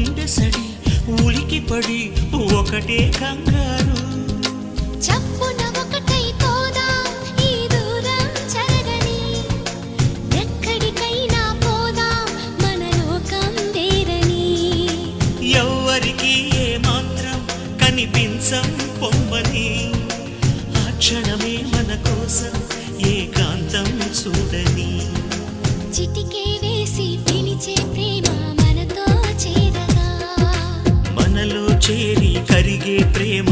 గుండెసడి ఉలికి పడి ఒకటే కంగారు. చప్పున ఒకటై పోదా ఈ దూరం జరగని. ఎక్కడికైనా పోదా మన లోకం దేరని ఎవ్వరికి ఏ మాత్రం కనిపించం పొమ్మని. ఆ క్షణమే మన కోసం ఏకాంతం చూడని. చిటికే చేరి కరిగే ప్రేమ